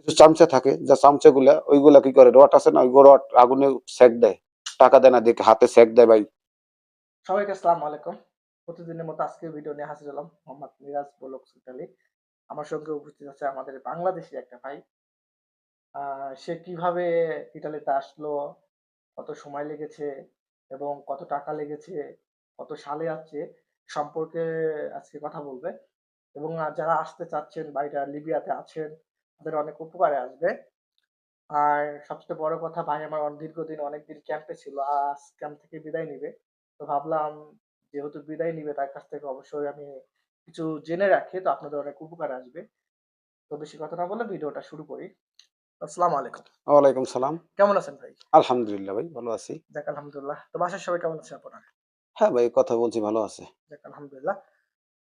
কিছু চামচা থাকে, যা চামচাগুলা, ওইগুলা কি করে? রড আছে না? ওই রড আগুনে সেক দেয়। টাকা দেয় না, দেখে হাতে সেক দেয় ভাই। সবাইকে আসসালামু আলাইকুম। প্রতিদিনের মতো আজকে ভিডিও নিয়ে হাজির হলাম মোহাম্মদ মিরাজ বলক সুলতালি আমার সঙ্গে উপস্থিত আছে আমাদের বাংলাদেশি একটা ভাই। সে কীভাবে ইটালিতে আসলো, কত সময় লেগেছে এবং কত টাকা লেগেছে, কত সালে আসছে সম্পর্কে আজকে কথা বলবে। এবং যারা আসতে চাচ্ছেন বাইরা লিবিয়াতে আছেন তাদের অনেক উপকারে আসবে। আর সবচেয়ে বড় কথা ভাই আমার অনেক দীর্ঘদিন অনেকদিন ক্যাম্পে ছিল আজ ক্যাম্প থেকে বিদায় নিবে। তো ভাবলাম যেহেতু বিদায় নিবে তার কাছ থেকে অবশ্যই আমি কিছু জেনে রাখি তো আপনাদের অনেক উপকার আসবে। তো বেশি কথা না বলে ভিডিওটা শুরু করি। আসসালামু আলাইকুম। ওয়ালাইকুম সালাম। কেমন আছেন ভাই? আলহামদুলিল্লাহ ভাই ভালো আছি। যাক আলহামদুলিল্লাহ। তো বাসার সবাই কেমন আছে আপনার? হ্যাঁ ভাই কথা বলছি ভালো আছে। যাক আলহামদুলিল্লাহ।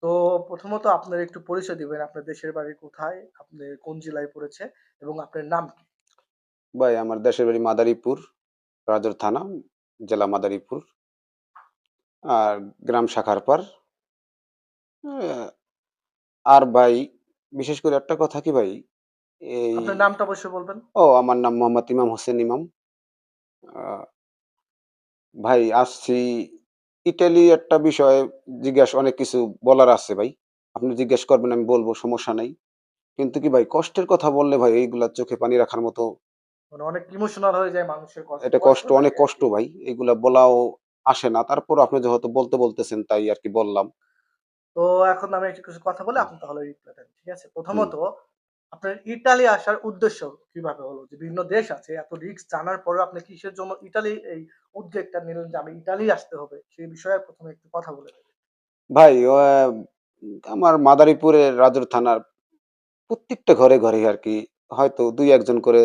তো প্রথমত আপনার একটু পরিচয় দিবেন আপনার দেশের বাড়ি কোথায় আপনি কোন জেলায় পড়েছে এবং আপনার নাম কি? ভাই আমার দেশের বাড়ি মাদারীপুর রাজর থানা জেলা মাদারীপুর। আর গ্রাম শাখারপার আহ, আর ভাই বিশেষ করে একটা কথা কি ভাই এই আপনার নামটা অবশ্যই বলবেন। ও আমার নাম মোহাম্মদ ইমাম হোসেন ইমাম। আহ, ভাই আসছি ইটালি একটা বিষয় জিজ্ঞাসা অনেক কিছু বলার আছে ভাই। আপনি জিজ্ঞেস করবেন আমি বলব সমস্যা নাই। কিন্তু কি ভাই কষ্টের কথা বললে ভাই এইগুলা চোখে পানি রাখার মতো মানে অনেক ইমোশনাল হয়ে যায় মানুষের কষ্ট। এটা কষ্ট অনেক কষ্ট ভাই। এগুলা বলাও আসে না। তারপর আপনি যেহেতু বলতে বলতেছেন তাই আর কি বললাম। তো এখন আমি একটু কিছু কথা বলে আপনি তাহলে রিপ্লাই দেন ঠিক আছে? প্রথমত আপনার ইটালি আসার উদ্দেশ্য কীভাবে হলো? যে বিভিন্ন দেশ আছে, এত রিস্ক জানার পরে আপনি কিসের জন্য ইটালি এই উদ্যোগটা নিলেন যে আমি ইটালি আসতে হবে? সেই বিষয়ে প্রথমে একটু কথা বলে। ভাই আমার মাদারীপুরের রাজর থানার প্রত্যেকটা ঘরে ঘরে আর কি, হয়তো দুই একজন করে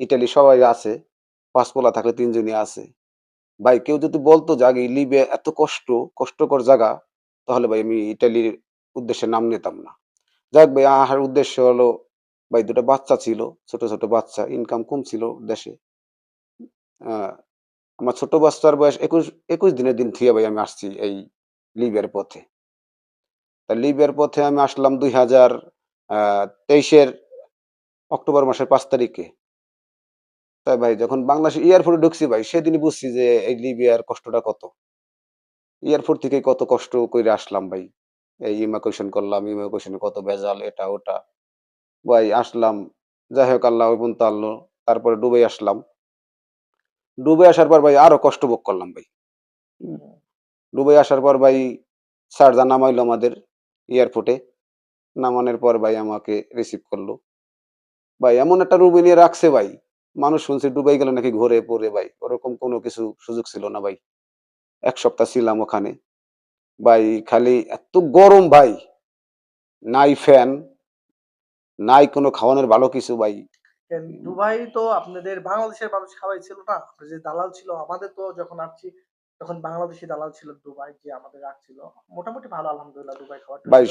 ইটালি সবাই আছে পাঁচপোলা থাকলে তিনজনই আছে। ভাই, কেউ যদি বলতো যে আগে লিবে এত কষ্ট, কষ্টকর জায়গা, তাহলে ভাই আমি ইটালির উদ্দেশ্যে নাম নিতাম না। যাক ভাই, আহার উদ্দেশ্য হলো, ভাই দুটো বাচ্চা ছিল, ছোট ছোট বাচ্চা ইনকাম কম ছিল দেশে। আমার ছোট বাচ্চার বয়স একুশ একুশ দিনের দিন থুয়ে ভাই আমি আসছি এই লিবিয়ার পথে। তা লিবিয়ার পথে আমি আসলাম দুই হাজার তেইশের অক্টোবর মাসের পাঁচ তারিখে। তাই ভাই যখন বাংলাদেশ এয়ারপোর্টে ঢুকছি ভাই, সেদিনই বুঝছি যে এই লিবিয়ার কষ্টটা কত। এয়ারপোর্ট থেকে কত কষ্ট করে আসলাম ভাই। এই ইমাকুয়েশন করলাম ইমাকুয়েশনে কত ভেজাল, এটা, ওটা। ভাই, আসলাম। যাই হোক, আল্লাহ ওই পর্যন্ত আল্লাহ তারপরে ডুবে আসলাম। ডুবে আসার পর ভাই আরও কষ্ট ভোগ করলাম ভাই। ডুবে আসার পর ভাই সারজা নামাইলো আমাদের এয়ারপোর্টে। নামানোর পর ভাই আমাকে রিসিভ করল। ভাই, এমন একটা রুমে নিয়ে রাখছে ভাই। মানুষ শুনছে ডুবাই গেলে নাকি ঘরে পড়ে ভাই। ওরকম কোনো কিছু সুযোগ ছিল না ভাই। এক সপ্তাহ ছিলাম ওখানে। ভাই খালি এত গরম ভাই। নাই ফ্যান নাই কোনো খাওয়ানোর ভালো কিছু ভাই। দুবাই তো আপনাদের বাংলাদেশের মানুষ খাওয়াই ছিল না। যে দালাল ছিল আমাদের তো যখন আসছি তখন বাংলাদেশি দালাল ছিল দুবাই যে আমাদের রাখছিল মোটামুটি ভালো আলহামদুলিল্লাহ দুবাই খাওয়াটা ভাই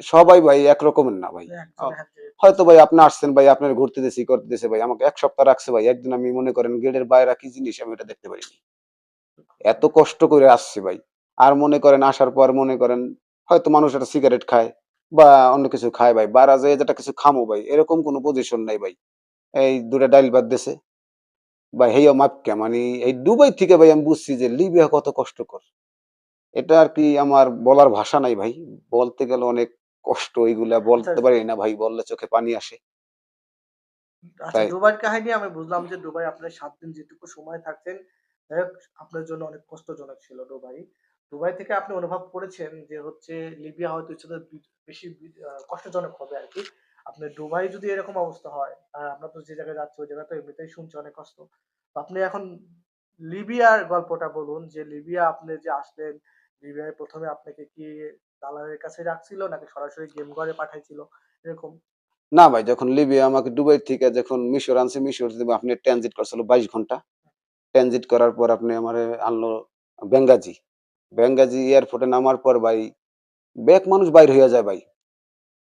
সবাই ভাই এক রকমের না ভাই। একজন হয়তো ভাই আপনি আসছেন ভাই আপনার ঘুরতে দিয়েছি করতে দিয়েছে ভাই আমাকে এক সপ্তাহ রাখছে ভাই। একদিন আমি মনে করেন গেটের বাইরে কি জিনিস আমি এটা দেখতে পারিনি। এত কষ্ট করে আসছি ভাই। আর মনে করেন আসার পর মনে করেন হয়তো মানুষ একটা সিগারেট খায় বা অন্য কিছু খায় ভাই বারা যায় যেটা কিছু খামো ভাই এরকম কোনো পজিশন নাই ভাই। এই দুটা ডাইল বাদ দিছে। বা হেয় মাপকে মানে এই দুবাই থেকে ভাই আমি বুঝছি যে লিবিয়া কত কষ্টকর। এটা আর কি আমার বলার ভাষা নাই ভাই। বলতে গেলে অনেক কষ্ট এইগুলা বলতে আচ্ছা। পারি না ভাই বললে চোখে পানি আসে। আচ্ছা দুবাইয়ের কাহিনী আমি বুঝলাম যে দুবাই আপনার সাত দিন যেটুকু সময় থাকতেন আপনার জন্য অনেক কষ্টজনক ছিল দুবাই। দুবাই থেকে আপনি অনুভব করেছেন যে হচ্ছে লিবিয়া হয়তো ছিল বেশি কষ্টজনক হবে আর কি? আপনি দুবাই যদি এরকম অবস্থা হয় আর আমরা তো যে জায়গায় যাচ্ছি ওই জায়গায় তো এমনিতেই শুনছি অনেক কষ্ট। তো আপনি এখন লিবিয়ার গল্পটা বলুন যে লিবিয়া আপনি যে আসলেন লিবিয়ায় প্রথমে আপনাকে কি দালালের কাছে রাখছিল নাকি সরাসরি গেম ঘরে পাঠাইছিল? এরকম। না ভাই যখন লিবিয়া আমাকে দুবাই থেকে যখন মিশর আনছে মিশর থেকে আপনি ট্রানজিট করছিল বাইশ ঘণ্টা। ট্রানজিট করার পর আপনি আমার আনলো বেঙ্গাজি। বেঙ্গাজি এয়ারপোর্টে নামার পর ভাই ব্যাক মানুষ বাইর হইয়া যায় ভাই।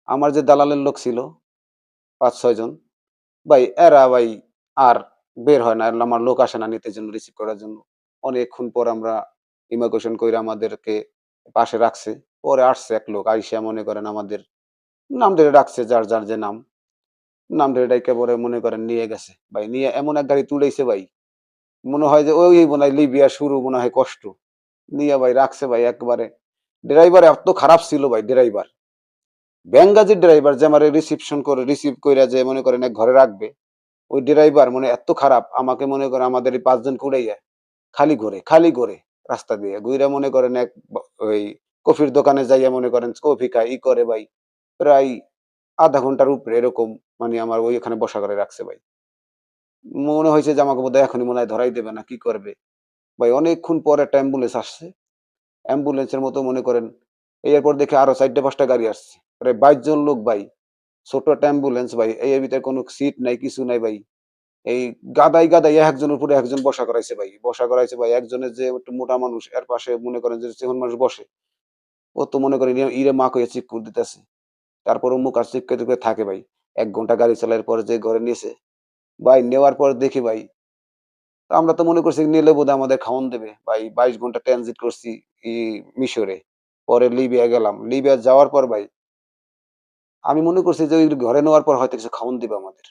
আমার যে দালালের লোক ছিল, পাঁচ, ছয় জন, ভাই, এরা ভাই আর বের হয় না আমার লোক আসে না নিতে জন্য রিসিভ করার জন্য। অনেকক্ষণ পর আমরা ইমাগ্রেশন করে আমাদেরকে পাশে রাখছে। পরে আসছে এক লোক, আইসা মনে করেন আমাদের নাম ধরে রাখছে যার যার যে নাম। নাম ধরে ডাইকা পরে মনে করেন নিয়ে গেছে। ভাই, নিয়ে এমন এক গাড়ি তুলেছে ভাই। মনে হয় যে ওই মনে হয় লিবিয়া শুরু, মনে হয় কষ্ট। নিয়ে ভাই, রাখছে ভাই একবারে। ড্রাইভার এত খারাপ ছিল ভাই, ড্রাইভার। ব্যাঙ্গাজির ড্রাইভার যে আমার রিসিপশন করে রিসিভ করে যে মনে করেন এক ঘরে রাখবে, ওই ড্রাইভার মানে এত খারাপ, আমাকে মনে করে আমাদের এই পাঁচজন কুড়াইয়া খালি ঘুরে খালি ঘুরে রাস্তা দিয়ে ঘুরে মনে করেন এক ওই কফির দোকানে যাইয়া মনে করেন কফি খায়, ই করে ভাই। প্রায় আধা ঘণ্টার উপরে এরকম মানে আমার ওইখানে বসা করে রাখছে ভাই। মনে হয়েছে যে আমাকে বোধহয় এখনই মনে হয় ধরাই দেবে না, কি করবে? ভাই অনেকক্ষণ পর একটা অ্যাম্বুলেন্স আসছে। অ্যাম্বুলেন্সের মতো মনে করেন, এরপর দেখে আরও চারটে পাঁচটা গাড়ি আসছে। প্রায় বাইশ জন লোক ভাই, ছোট একটা অ্যাম্বুলেন্স ভাই, এই ভিতরে কোনো সিট নাই, কিছু নাই ভাই। এই গাদাই গাদাই একজনের উপরে একজন বসা করাইছে ভাই, বসা করাইছে ভাই, একজনের যে একটু মোটা মানুষ, এর পাশে মনে করেন যে মানুষ বসে। ও তো মনে করেন ইরে- ইরে মা কয়ে চিক করে দিতেছে। তারপর মুখ আর চিক করে থাকে ভাই। এক ঘণ্টা গাড়ি চালার পরে যে ঘরে নিয়েছে ভাই, নেওয়ার পর দেখি ভাই আমরা তো মনে করছি নিলে বোধহয় আমাদের খাওয়ান দেবে। ভাই বাইশ ঘণ্টা ট্রানজিট করছি মিশরে পরে লিবিয়া গেলাম। লিবিয়া যাওয়ার পর ভাই আমি মনে করছি যে ঘরে নেওয়ার পর হয়তো কিছু খাওয়ান দিবে আমাদের।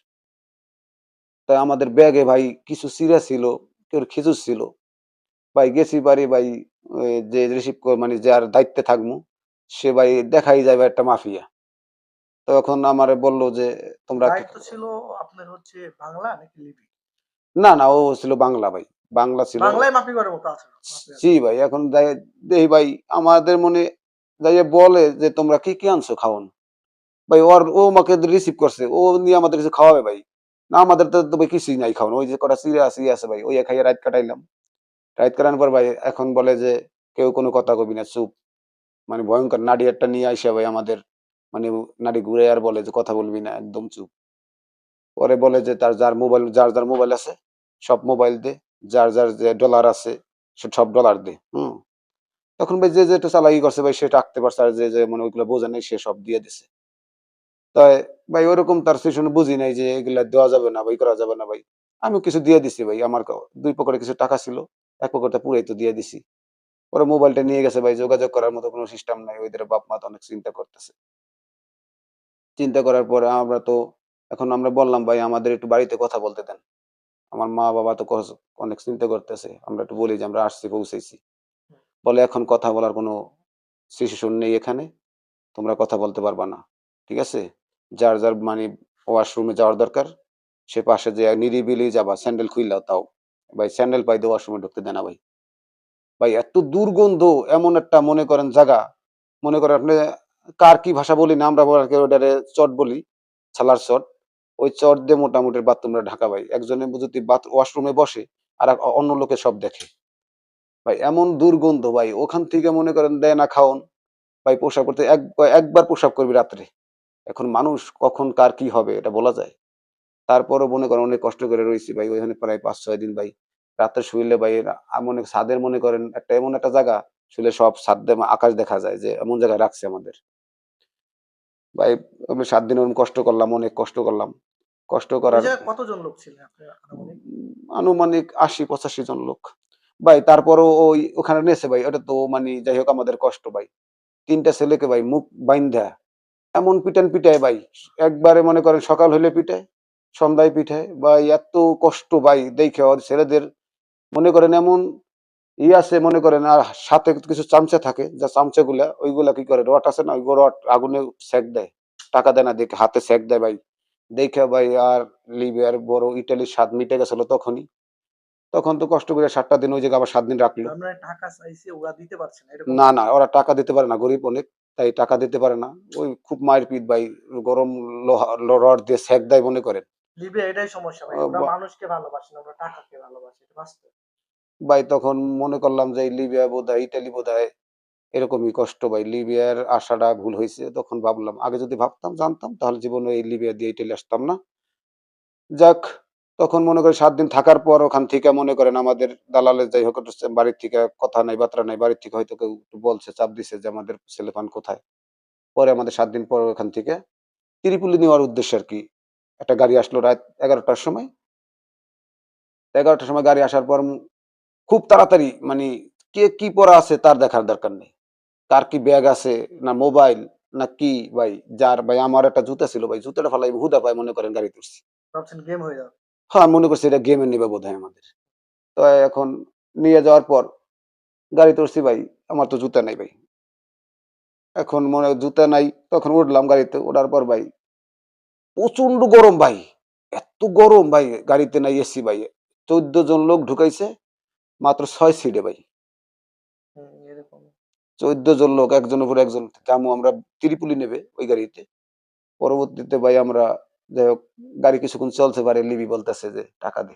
তাই আমাদের ব্যাগে ভাই কিছু সিরা ছিল কেউ খেজুর ছিল। ভাই গেছি বাড়ি ভাই যে রিসিভ মানে যার দায়িত্বে থাকব সে ভাই দেখাই যাবে একটা মাফিয়া। তখন আমারে বলল যে তোমরা ছিল আপনার হচ্ছে বাংলা নাকি লিপি? না না ও ছিল বাংলা ভাই। বাংলা ছিল। বাংলায় মতো আছে জি ভাই এখন যাই- দেই ভাই আমাদের মনে যাইয়ে বলে যে তোমরা কি কি আনছো খাওন? ভাই ওর ও আমাকে রিসিভ করছে ও নিয়ে আমাদের কিছু খাওয়াবে ভাই? না আমাদের তো তো ভাই কিছুই নাই খাওয়ানো। ওই যে কটা সিরে আছে আছে ভাই ওই খাইয়ে রাত কাটাইলাম। রাত কাটানোর পর ভাই এখন বলে যে কেউ কোনো কথা কবি না চুপ। মানে ভয়ঙ্কর নাড়ি একটা নিয়ে আইসা ভাই আমাদের। মানে নাড়ি ঘুরে আর বলে যে কথা বলবি না একদম চুপ। পরে বলে যে তার যার মোবাইল যার যার মোবাইল আছে সব মোবাইল দে, যার যার যে ডলার আছে, সে সব ডলার দে, হুম? তখন ভাই যে যেটা চালাকি করছে ভাই সেটা আঁকতে পারছে, আর যে যে মানে ওইগুলো বোঝে নাই, সে সব দিয়ে দিছে। তাই ভাই ওরকম তার সিচুয়েশন বুঝি নাই যে, এগুলা দেওয়া যাবে না ভাই, করা যাবে না ভাই। আমি কিছু দিয়ে দিছি ভাই, আমার দুই পকেটে কিছু টাকা ছিল, এক পকেটে পুরাই তো দিয়ে দিছি। ওরা মোবাইলটা নিয়ে গেছে ভাই, যোগাযোগ করার মতো কোনো সিস্টেম নাই, ওইদের বাপ মা তো অনেক চিন্তা করতেছে। চিন্তা করার পরে আমরা তো, এখন আমরা বললাম ভাই, আমাদের একটু বাড়িতে কথা বলতে দেন। আমার মা বাবা তো অনেক চিন্তা করতেছে। আমরা একটু বলি যে আমরা আসছি পৌঁছেছি। বলে এখন কথা বলার কোনো সিচুয়েশন নেই এখানে। তোমরা কথা বলতে পারবা না। ঠিক আছে? যার যার মানে ওয়াশরুমে যাওয়ার দরকার। সে পাশে যে নিরিবিলি যাবা স্যান্ডেল খুইলাও তাও। ভাই স্যান্ডেল পাই দিয়ে ওয়াশরুমে ঢুকতে দেয় না ভাই। ভাই এত দুর্গন্ধ এমন একটা মনে করেন জায়গা মনে করেন আপনি কার কি ভাষা বলি না আমরা চট বলি ছালার চট। ওই চট দিয়ে মোটামুটি বাথরুমটা ঢাকা ভাই। একজনে যদি ওয়াশরুমে বসে, আর অন্য লোকে সব দেখে। ভাই, এমন দুর্গন্ধ ভাই, ওখান থেকে মনে করেন দেয় না খাওন। ভাই, পোশাক করতে এক একবার পোশাক করবি রাত্রে। এখন মানুষ কখন কার কি হবে, এটা বলা যায়। তারপরও মনে করেন অনেক কষ্ট করে রয়েছি ভাই, ওইখানে প্রায় পাঁচ, ছয় দিন ভাই। রাত্রে শুইলে ভাই এক ছাদের মনে করেন একটা এমন একটা জায়গা শুলে সব ছাদ আকাশ দেখা যায় যে এমন জায়গায় রাখছে আমাদের। ভাই সাত দিন ওরকম কষ্ট করলাম, অনেক কষ্ট করলাম। কষ্ট করার কতজন লোক ছিলেন আনুমানিক? আশি পঁচাশি জন লোক। ভাই তারপরও ওই ওখানে নেছে ভাই ওটা তো মানে যাই হোক আমাদের কষ্ট ভাই। তিনটা ছেলেকে ভাই মুখ বাইন্ধা। এমন পিটান পিটায় ভাই একবারে মনে করেন সকাল হলে পিটায় সন্ধ্যায় পিঠায় ভাই এত কষ্ট ভাই দেখে ছেলেদের। মনে করেন এমন ই আছে মনে করেন আর সাথে কিছু চামচা থাকে যা চামচা গুলা ওইগুলা কি করে রড আছে না ওই রড আগুনে সেক দেয়। টাকা দেয় না দেখে হাতে সেক দেয় ভাই। দেখে ভাই আর লিবিয়ার বড় ইটালির স্বাদ মিটে গেছিল তখনই। তখন তো কষ্ট করে সাতটা দিন ওই জায়গায় আবার সাত দিন রাখল। টাকা চাইছি ওরা দিতে পারছে না না না ওরা টাকা দিতে পারে না গরিব অনেক তাই টাকা দিতে পারে না। ওই খুব মায়ের পিট ভাই গরম লোহা রড দিয়ে সেক দেয় মনে করেন। লিবিয়া এটাই সমস্যা ভাই ওরা মানুষকে ভালোবাসে না ওরা টাকাকে ভালোবাসে ভাই তখন মনে করলাম যে লিবিয়া বোধহয় ইটালি বোধহয় এরকমই কষ্ট ভাই, লিবিয়ার আশাটা ভুল হয়েছে। তখন ভাবলাম, আগে যদি ভাবতাম, জানতাম, তাহলে জীবনে এই লিবিয়া দিয়ে ইটালি আসতাম না। যাক, তখন মনে করি সাত দিন থাকার পর ওখান থেকে মনে করেন আমাদের দালালের যাই হোক বাড়ির থেকে কথা নাই বার্তা নাই, বাড়ির থেকে হয়তো কেউ একটু বলছে, চাপ দিছে যে আমাদের ছেলেপান কোথায়। পরে আমাদের সাত দিন পর ওখান থেকে ত্রিপুলি নেওয়ার উদ্দেশ্যে আর কি একটা গাড়ি আসলো রাত এগারোটার সময়। এগারোটার সময় গাড়ি আসার পর খুব তাড়াতাড়ি মানে কে কি পরা আছে তার দেখার দরকার নেই। কার কি ব্যাগ আছে না মোবাইল না কি ভাই? যার ভাই আমার একটা জুতা ছিল ভাই জুতাটা ফালাই হুদা পায় মনে করেন গাড়ি তুলছি। গেম হয়ে যাবে? হ্যাঁ মনে করছি এটা গেমে নেবে বোধ হয় আমাদের। তো এখন নিয়ে যাওয়ার পর গাড়ি তুলছি ভাই আমার তো জুতা নাই ভাই। এখন মনে জুতা নাই তখন উঠলাম গাড়িতে ওঠার পর ভাই প্রচণ্ড গরম ভাই এত গরম ভাই গাড়িতে নাই এসি ভাই। চোদ্দ জন লোক ঢুকাইছে মাত্র ছয় সিটে ভাই। চোদ্দ জন লোক একজনের উপর একজন যাব আমরা ত্রিপুলি নেবে ওই গাড়িতে। পরবর্তীতে ভাই আমরা যাই হোক গাড়ি কিছুক্ষণ চলতে পারে লিবি বলতেছে যে টাকা দে।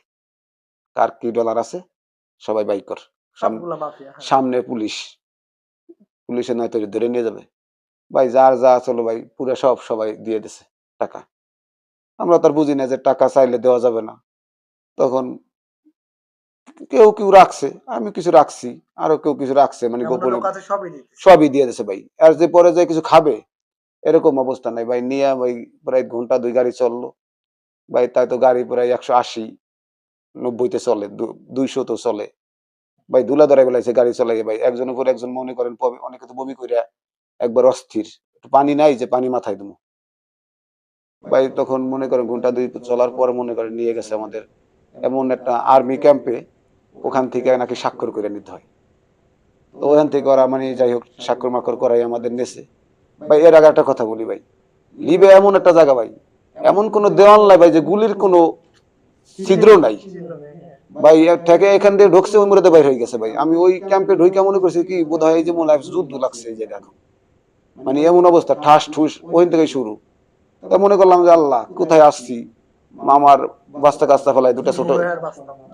কার কি ডলার আছে? সবাই বাইক কর। হ্যাঁ। সামনে পুলিশ। পুলিশে নয়তো ধরে নিয়ে যাবে। ভাই যার যা চলো ভাই পুরো সব সবাই দিয়ে দিছে টাকা। আমরা তার বুঝি না যে টাকা চাইলে দেওয়া যাবে না। তখন কেউ কেউ রাখছে আমি কিছু রাখছি আরও কেউ কিছু রাখছে মানে গোপনে সবই দিয়ে দিছে ভাই। আর যে পরে যে কিছু খাবে এরকম অবস্থা নাই ভাই। নিয়ে ভাই প্রায় ঘণ্টা দুই গাড়ি চলল। ভাই তাই তো গাড়ি প্রায় একশো আশি নব্বইতে চলে দুইশো তো চলে। ভাই দুলা ধরে বেলাইছে গাড়ি চলাই ভাই। একজন উপর একজন মনে করেন অনেকে তো বমি কইরা একবার অস্থির। একটু পানি নাই যে পানি মাথায় দেবো ভাই তখন মনে করেন ঘণ্টা দুই চলার পর মনে করেন নিয়ে গেছে আমাদের। এমন একটা আর্মি ক্যাম্পে ওখান থেকে নাকি স্বাক্ষর করে নিতে হয়। তো ওখান থেকে ওরা মানে যাই হোক, স্বাক্ষর মাক্ষর করাই আমাদের নেছে ভাই, এর আগে একটা কথা বলি ভাই। লিবে এমন একটা জায়গা ভাই, এমন কোনো দেওয়াল নাই ভাই যে গুলির কোনো ছিদ্র নাই। ভাই থেকে এখান দিয়ে ঢুকছে, ওই মুহূর্তে বাইর হয়ে গেছে ভাই। আমি ওই ক্যাম্পে ঢুকে মনে করছি কি বোধ হয় যে মনে যুদ্ধ লাগছে এই জায়গা দেখো। মানে এমন অবস্থা, ঠাস ঠুস, ওইখান থেকে শুরু। তা মনে করলাম যে আল্লাহ, কোথায় আসছি? মামার বাচ্চা কাচ্চা ফেলাই দুটা ছোট।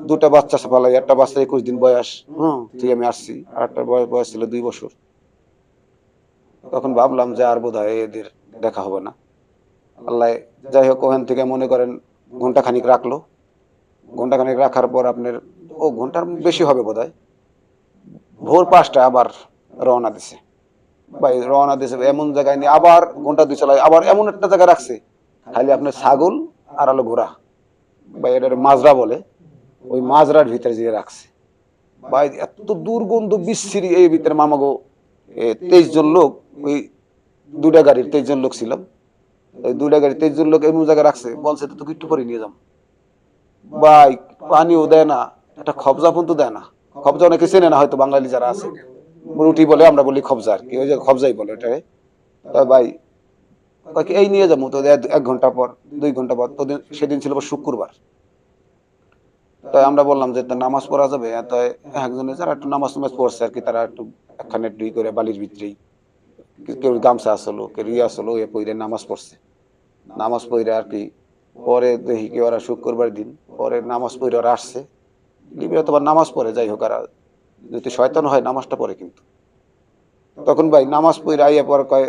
দুটা বাচ্চা ফেলাই একটা বাচ্চা একুশ দিন বয়স। হুম। ঠিক আমি আসছি। আর একটা বয়স ছিল দুই বছর। তখন ভাবলাম যে আর বোধ এদের দেখা হবে না। আল্লাহ যাই হোক ওখান থেকে মনে করেন ঘণ্টা খানিক রাখল। ঘণ্টা খানিক রাখার পর আপনার ও ঘণ্টার বেশি হবে বোধ হয় ভোর পাঁচটা আবার রওনা দিছে। ভাই রওনা দিছে এমন জায়গায় নিয়ে আবার ঘণ্টা দুই চালায় আবার এমন একটা জায়গায় রাখছে। খালি আপনার ছাগল আর আলো ঘোড়া ভাই এটার মাজরা বলে, ওই মাজরার ভিতরে দিয়ে রাখছে। ভাই, এত দুর্গন্ধ বিচ্ছিরি এই ভিতরে মামাগো তেইশ জন লোক, ওই দুটা গাড়ির তেইশ জন লোক ছিলাম। ওই দুটা গাড়ি তেইশ জন লোক এমন জায়গায় রাখছে, বলছে তো একটু পরে নিয়ে যাম। ভাই, পানিও দেয় না, একটা খবজা পর্যন্ত দেয় না। খবজা অনেকে চেনে না, হয়তো বাঙালি যারা আছে। রুটি বলে, আমরা বলি খবজা আর কি, ওই যে খবজাই বলে ওটারে তা ভাই কয় কি, এই নিয়ে যাব তো এক- ঘণ্টা পর দুই ঘণ্টা পর। তো সেদিন ছিল শুক্রবার। তাই আমরা বললাম যে নামাজ পড়া যাবে? তাই একজনে যারা একটু নামাজ নামাজ পড়ছে আর কি তারা একটু একখানে দুই করে বালির ভিতরেই কেউ গামছা আসলো কেউ ইয়ে আসলো এ পইরে নামাজ পড়ছে। নামাজ পড়ে আর কি পরে দেখি কি ওরা শুক্রবার দিন পরে নামাজ পড়ে ওরা আসছে। লিবিয়া তোমার নামাজ পড়ে যাই হোক আর যদি শয়তান হয় নামাজটা পড়ে কিন্তু। তখন ভাই নামাজ পড়ে আইয়া পর কয়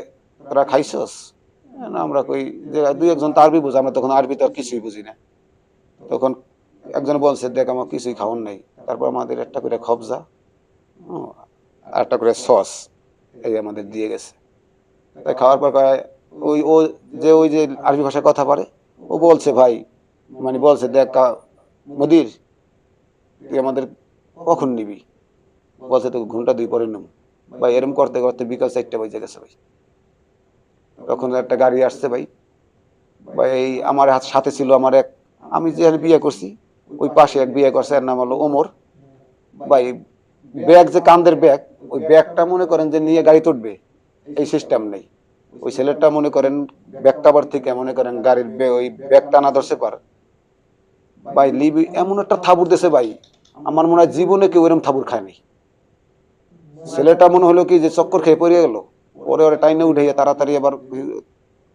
তোরা খাইছস? না, আমরা কই যে দুই একজন তো আরবি বুঝে, আমরা তখন আরবি তো কিছুই বুঝি না। তখন একজন বলছে, দেখ, আমার কিছুই খাওয়ার নাই। তারপর আমাদের একটা করে খবজা আর একটা করে সস এই আমাদের দিয়ে গেছে। তাই খাওয়ার পর ওই, ও যে, ওই যে আরবি ভাষায় কথা পারে ও বলছে, ভাই মানে বলছে, দেখ মুদির, তুই আমাদের কখন নিবি? বলছে তো ঘণ্টা দুই পরে নেব। ভাই, এরম করতে করতে বিকাল চারটে বাজে গেছে, ভাই। তখন একটা গাড়ি আসছে ভাই। ভাই আমার হাত সাথে ছিল আমার এক, আমি যেখানে বিয়ে করছি, ওই পাশে এক বিয়ে করছে, এর নাম হলো ওমর। ভাই, ব্যাগ যে কান্দের ব্যাগ, ওই ব্যাগটা মনে করেন যে নিয়ে গাড়ি তুটবে, এই সিস্টেম নেই। ওই ছেলেটা মনে করেন ব্যাগটা ব্যাগটাবার থেকে মনে করেন গাড়ির ওই ব্যাগ টানা ধরছে পার। ভাই লিবি এমন একটা থাবুর দেশে ভাই, আমার মনে হয় জীবনে কেউ এরকম থাবুর খায়নি। ছেলেটা মনে হলো কি যে চক্কর খেয়ে পড়ে গেল। পরে ওরা টাইনে উঠে তাড়াতাড়ি আবার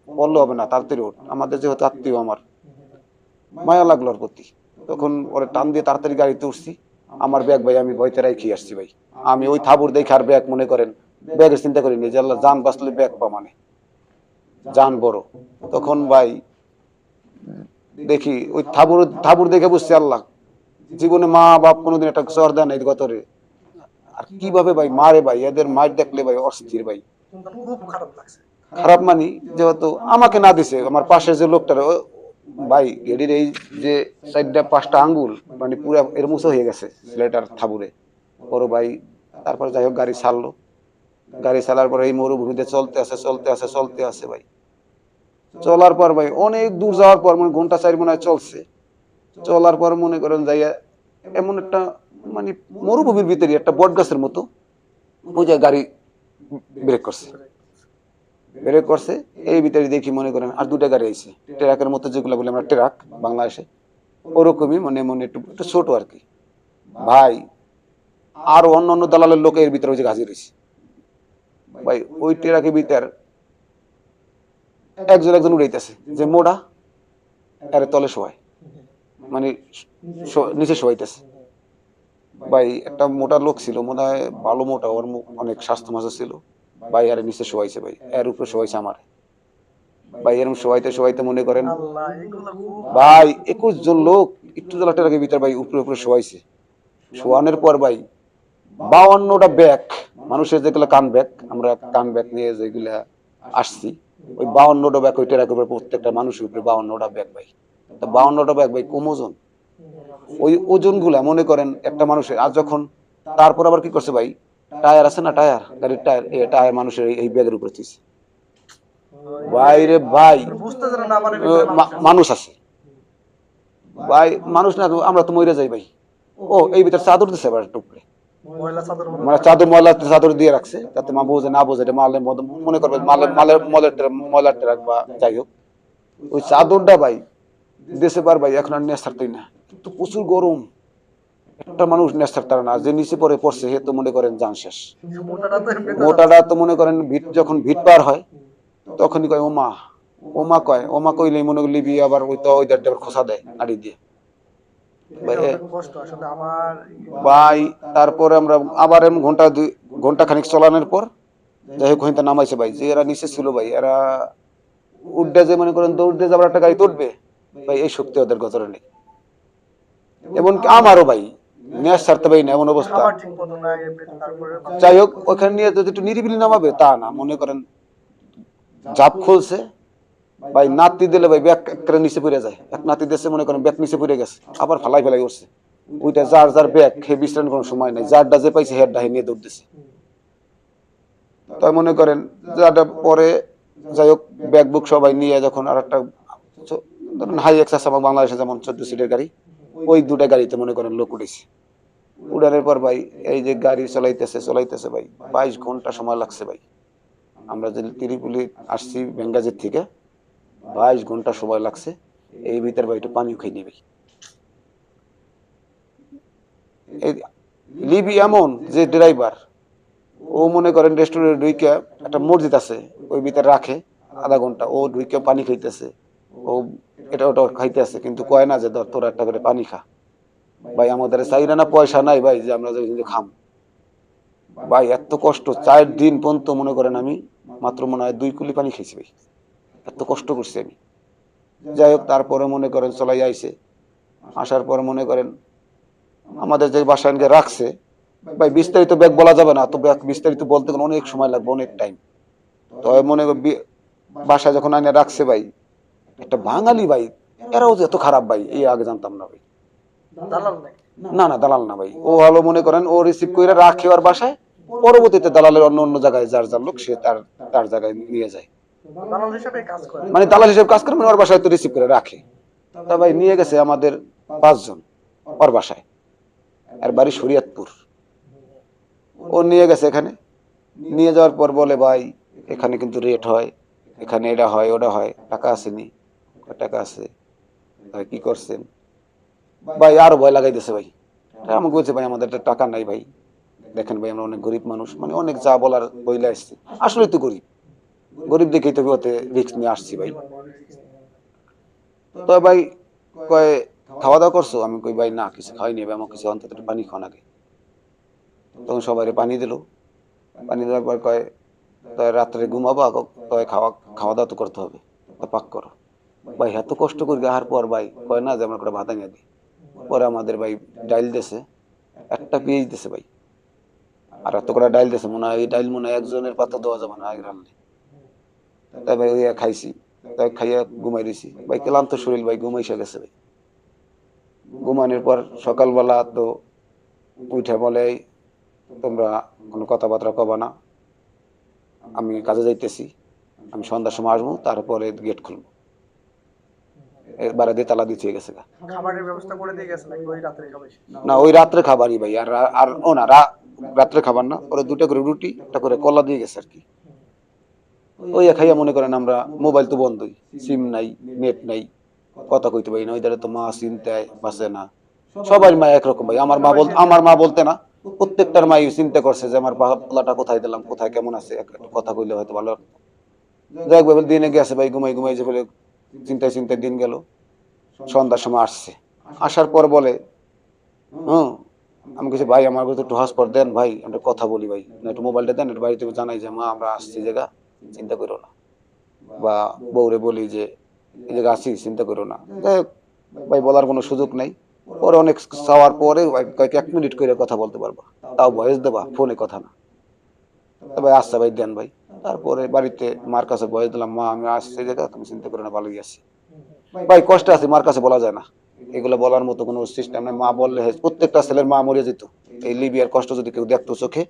বললে হবে না, তাড়াতাড়ি আমাদের যেহেতু আত্মীয় আমার। মায়া লাগল ওর প্রতি। তখন ওরে টান দিয়ে তাড়াতাড়ি গাড়িতে উঠছি। আমার ব্যাগ ভাই, আমি ভয়তে রাখি আসছি ভাই। আমি ওই থাবুর দেখে আর ব্যাগ মনে করেন, ব্যাগের চিন্তা করিনি যে আল্লাহ, যান বাঁচলে ব্যাগ পা মানে। যান বড়। তখন ভাই দেখি ওই থাবুর থাবুর দেখে বুঝছি আল্লাহ, জীবনে মা বাপ কোনোদিন একটা চর দেয় না গতরে। আর কীভাবে ভাই, মারে ভাই, এদের মার দেখলে ভাই অস্থির ভাই। খারাপ মানি, যেহেতু আমাকে না দিছে, আমার পাশে যে লোকটার ভাই, গেডির এই যে চারটা পাঁচটা আঙ্গুল মানে পুরো এর মুছো হয়ে গেছে ছেলেটার থাবুরে। বড় ভাই, তারপর যাই হোক, গাড়ি ছাড়লো। গাড়ি চালার পর এই মরুভূমিতে চলতে আছে চলতে আছে চলতে আছে ভাই। চলার পর ভাই, অনেক দূর যাওয়ার পর মানে ঘণ্টা চার মনে চলছে। চলার পর মনে করেন যাইয়া এমন একটা মানে মরুভূমির ভিতরে একটা বট গাছের মতো, ওই যে গাড়ি ব্রেক করছে। ব্রেক করছে এই ভিতরে দেখি মনে করেন আর দুটা গাড়ি আইছে ট্রাকের মতো যেগুলো বলে আমরা, ট্রাক বাংলাদেশে, ওরকমই মানে মনে একটু একটু ছোট আর কি। ভাই, আর অন্য অন্য দালালের লোক এর ভিতরে হাজির হয়েছে। ভাই, ওই ট্রাকের ভিতর একজন একজন উড়াইতেছে, যে মোড়া, আরে তলে শোয়ায়। মানে নিচে শোয়াইতেছে। ভাই, একটা মোটা লোক ছিল, মনে হয় ভালো মোটা, ওর অনেক স্বাস্থ্য মাসা ছিল। ভাই, আরে নিচে শোয়াইছে ভাই, এর উপরে শোয়াইছে আমার। ভাই এরকম শোয়াইতে শোয়াইতে মনে করেন, ভাই, একুশ জন লোক, একটু জলাটের আগে ভিতর, ভাই, উপরে উপরে শোয়াইছে। শোয়ানোর পর ভাই, বাউান্নটা ব্যাগ, মানুষের যেগুলো কান ব্যাগ, আমরা কান ব্যাগ নিয়ে যেগুলা আসছি, ওই বাউান্নটা ব্যাগ ওইটা রাখবে প্রত্যেকটা মানুষের উপরে বাউান্নটা ব্যাগ ভাই। তা বাউান্নটা ব্যাগ ভাই কম ওজন ওই ওজনগুলা মনে করেন একটা মানুষের, আর যখন তারপর আবার কি করছে ভাই? টায়ার আছে না টায়ার? গাড়ির টায়ার টায়ার মানুষের এই- ব্যাগের উপরে দিচ্ছে ভাই রে ভাই মানুষ আছে। ভাই, মানুষ না আমরা তো মরে যাই ভাই। ও, এই ভিতর চাদর দিছে মহিলা চাদর মনে চাদর, ময়লা চাদর দিয়ে রাখছে, যাতে মা বোঝে, না বোঝে, এটা মালের মনে করবে মালের মালের, মলের ময়লার ট্রাক বা যাই হোক। ওই চাদরটা ভাই দেশে পার ভাই, এখন আর নেশারতেই না। কিন্তু প্রচুর গরম। একটা মানুষ নেশার তার না যে নিচে পরে পড়ছে সে তো মনে করেন যান শেষ। মোটাটা তো তো মনে করেন ভিট যখন ভিট পার হয় তখনই কয় ওমা। ওমা কয় ওমা কইলেই মনে বিয়ে আবার ওই তো ওই দেড় খোসা দেয় নাড়ি দিয়ে। ভাই, তারপরে আমরা আবার এমন ঘণ্টা দুই ঘণ্টা খানিক চলানোর পর যাই হোক নামাইছে ভাই যে এরা নিচে ছিল ভাই এরা উড্ডে যে মনে করেন দৌড়ে যাবার একটা গাড়ি তুলবে ভাই এই শক্তি ওদের গতরে নেই। এমনকি আমারও ভাই নেয়ার ছাড়তে পারি না এমন অবস্থা। যাই হোক ওখানে নিয়ে যদি একটু নিরিবিলি নামাবে তা না মনে করেন জাপ খুলছে। ভাই নাতি দিলে ভাই ব্যাগ করে নিচে পড়ে যায়। এক নাতি দেশে মনে করেন ব্যাগ নিচে পড়ে গেছে। আবার ফালাই ফেলাই করছে। ওইটা যার যার ব্যাগ খেয়ে বিশ্রাম কোনো সময় নাই। যারটা যে পাইছে হেয়ারটা হে নিয়ে দৌড় দিছে। তাই মনে করেন যারটা পরে যাই হোক ব্যাগ বুক সবাই নিয়ে যখন আর একটা ধরেন হাই এক্সাস আমার বাংলাদেশে যেমন চোদ্দ সিটের গাড়ি ওই দুটা গাড়িতে মনে করেন লোক উঠেছে। উড়ানের পর ভাই এই যে গাড়ি চলাইতেছে চলাইতেছে ভাই বাইশ ঘণ্টা সময় লাগছে ভাই। আমরা যে তিরিপুলি আসছি বেঙ্গাজের থেকে বাইশ ঘণ্টা সময় লাগছে এই ভিতর ভাই একটু পানিও খেয়ে নিবি লিবি এমন যে ড্রাইভার ও মনে করেন রেস্টুরেন্টে ঢুইকে একটা মসজিদ আছে ওই ভিতরে রাখে আধা ঘণ্টা ও ঢুইকে পানি খাইতেছে ও এটা ওটা খাইতেছে কিন্তু কয় না যে ধর তোরা একটা করে পানি খা। ভাই, আমাদের চাই না পয়সা নাই ভাই, যে আমরা খাম। ভাই, এত কষ্ট, চার দিন পর্যন্ত মনে করেন আমি, মাত্র মনে হয় দুই কুলি পানি খেয়েছি ভাই। এত কষ্ট করছি আমি। যাই হোক, তারপরে মনে করেন চলাই আইছে। আসার পর মনে করেন আমাদের যে বাসায় গিয়ে রাখছে, ভাই, বিস্তারিত ব্যাগ বলা যাবে না, তো ব্যাগ বিস্তারিত বলতে গেলে অনেক সময় লাগবে, অনেক টাইম তো মনে বাসায় যখন আইনে রাখছে ভাই একটা বাঙালি ভাই এরাও যে এত খারাপ ভাই এই আগে জানতাম না ভাই। না না দালাল না ভাই। ও হলো মনে করেন ও রিসিভ করে রাখে ওর বাসায় পরবর্তীতে দালালের অন্য অন্য জায়গায় যার যার লোক সে তার তার জায়গায় নিয়ে যায়। মানে দালাল হিসেবে কাজ করে মানে ওর বাসায় তো রিসিভ করে রাখে। তা ভাই নিয়ে গেছে আমাদের পাঁচজন ওর বাসায়। আর বাড়ি শরিয়তপুর। ও নিয়ে গেছে এখানে। নিয়ে যাওয়ার পর বলে ভাই এখানে কিন্তু রেট হয় এখানে এটা হয় ওটা হয় টাকা আসেনি। টাকা আছে। ভাই, কি করছেন? ভাই, আরও ভয় লাগাই দিছে ভাই আমাকে বলছে, ভাই, আমাদের টাকা নাই ভাই। দেখেন ভাই, আমরা অনেক গরিব মানুষ। মানে অনেক যা বলার বইলে আসছে। আসলে তো গরিব। গরিব দেখেই তো ওতে রিস্ক নিয়ে আসছি ভাই। তো ভাই, কয় খাওয়া দাওয়া করছ? আমি কই, ভাই, না, কিছু খাইনি ভাই আমার কিছু অন্তত পানি খাওয়া নাকি তখন সবাই পানি দিল। পানি দেওয়ার পর কয়, তাই রাত্রে ঘুমাবো, কয়, খাওয়া খাওয়া দাওয়া তো করতে হবে। তো পাক করো। ভাই এত কষ্ট করি আহার পর ভাই কয় না যে আমরা করে ভাত আনিয়ে দিই পরে আমাদের ভাই ডাইল দেছে, একটা পেঁয়াজ দিছে ভাই। আর এত করে ডাইল দিছে, মনে হয় এই ডাইল মনে হয় একজনের পাতা দেওয়া যাবে না, আগে রান্নে। তাই ভাই ওই খাইছি, তাই খাইয়া ঘুমাই দিছি ভাই ক্লান্ত শরীর ভাই ঘুমাইসা গেছে ভাই। ঘুমানোর পর সকালবেলা তো উঠে বলে তোমরা কোনো কথাবার্তা কবা না। আমি কাজে যাইতেছি, আমি সন্ধ্যার সময় আসব, তারপরে গেট খুলবো। দিয়ে তালা দিয়ে গেছে খাবারের ব্যবস্থা করে দিয়ে গেছে নাকি? ওই রাতের খাবার? না ওই রাত্রে খাবারই ভাই আর আর ও না রাত্রে খাবার না ওরা দুটো করে রুটি একটা করে কলা দিয়ে গেছে আর কি। ওই খাইয়া মনে করেন আমরা মোবাইল তো বন্ধই সিম নাই নেট নাই কথা কইতে পারি না ওই ধারে তো মা চিন্তায় বাঁচে না। সবাই মা একরকম ভাই আমার মা বল আমার মা বলতে না প্রত্যেকটার মাই চিন্তা করছে যে আমার পালাটা কোথায় দিলাম কোথায় কেমন আছে কথা কইলে হয়তো ভালো। যাই হোক দিনে গেছে ভাই ঘুমাই ঘুমাই যে বলে চিন্তায় চিন্তায় দিন গেল। সন্ধ্যার সময় আসছে। আসার পর বলে হুম। আমি কিছু ভাই আমার কাছে একটু হসপট দেন ভাই আমরা কথা বলি ভাই। একটু মোবাইলটা দেন একটু বাড়িতে জানাই যে মা আমরা আসছি জায়গা চিন্তা করো না। বা বউরে বলি যে এই জায়গা আসি চিন্তা করো না। ভাই বলার কোনো সুযোগ নেই। পরে অনেক চাওয়ার পরে কয়েক এক মিনিট করে কথা বলতে পারবা। তাও ভয়েস দেবা ফোনে কথা না। ভাই আচ্ছা ভাই দেন ভাই। তারপরে বাড়িতে মার কাছে ভয়েস দিলাম মা আমি আসছি জায়গা তুমি চিন্তা করো না ভালোই আছি ভাই কষ্ট আছে মার কাছে বলা যায় না। এগুলো বলার মতো কোনো সিস্টেম নেই। মা বললে প্রত্যেকটা ছেলের মা মরে যেত। এই লিবিয়ার কষ্ট যদি কেউ দেখতো চোখে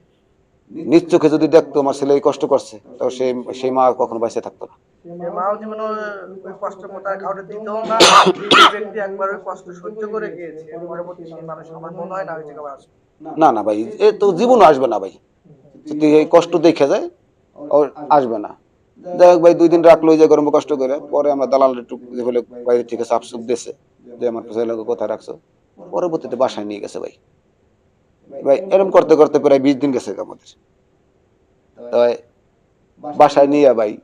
নিজ চোখে যদি দেখতো আমার ছেলে কষ্ট করছে তো সেই সেই মা কখনো বাইসে থাকতো না। না না ভাই এ তো জীবনও আসবে না ভাই। যদি এই কষ্ট দেখে যায় আসবে না। যাই হোক ভাই, দুই দিন রাখল যে গরমে কষ্ট করে। পরে আমরা দালাল একটু বাইরে থেকে সাফ সুপ দিয়েছে যে আমার ছেলেকে কোথায় রাখছো। পরবর্তীতে বাসায় নিয়ে গেছে ভাই। ভাই এরকম করতে করতে প্রায় বিশ দিন গেছে আমাদের। তাই বাসায় নিয়ে ভাই,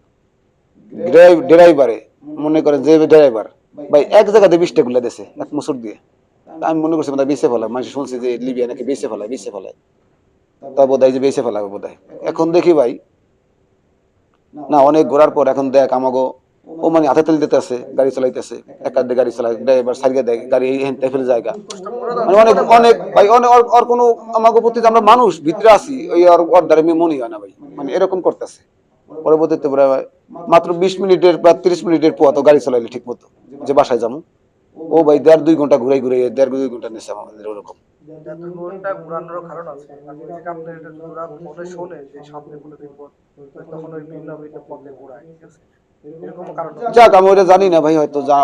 ড্রাইভ- ড্রাইভারে, মনে করে যে ড্রাইভার, ভাই, এক জায়গাতে বিশটা গুলা দিয়েছে, এক মুসুর দিয়ে। আমি মনে করছি মানে বেঁচে ফেলায়। মানুষ শুনছি যে লিবিয়া নাকি বেঁচে ফেলায় বেঁচে ফেলায়। তা বোধ হয় যে বেঁচে ফেলাবে বোধ এখন দেখি ভাই না অনেক ঘোরার পর এখন দেখ আমাগো, ও মানে হাতে তেল দিতেছে, গাড়ি চালাইতেছে, এক দিয়ে গাড়ি চালায় ড্রাইভার সারিয়ে দেয় গাড়ি এই ফেলে জায়গা। মানে অনেক অনেক, ভাই অনেক ওর- কোনো আমাকে প্রতি আমরা মানুষ ভিতরে আছি, ওই ওর ওর দ্বারা মনে হয় না, ভাই। মানে এরকম করতেছে। পরবর্তীতে মাত্র বিশ মিনিটের বা তিরিশ মিনিটের পর তো গাড়ি চালাইলে ঠিক মতো যে বাসায় যাব। ও ভাই দেড় দুই ঘণ্টা ঘুরাই ঘুরাই, দেড় দুই ঘণ্টা নেছে আমাদের ওরকম। ঘণ্টা ঘুরানোর কারণ আছে। মনে শোনে যে সামনে কোনো তখন ওই ভিন্ন ভিন্ন পথে কারণ। যাক, আমি ওটা জানি না ভাই, হয়তো যা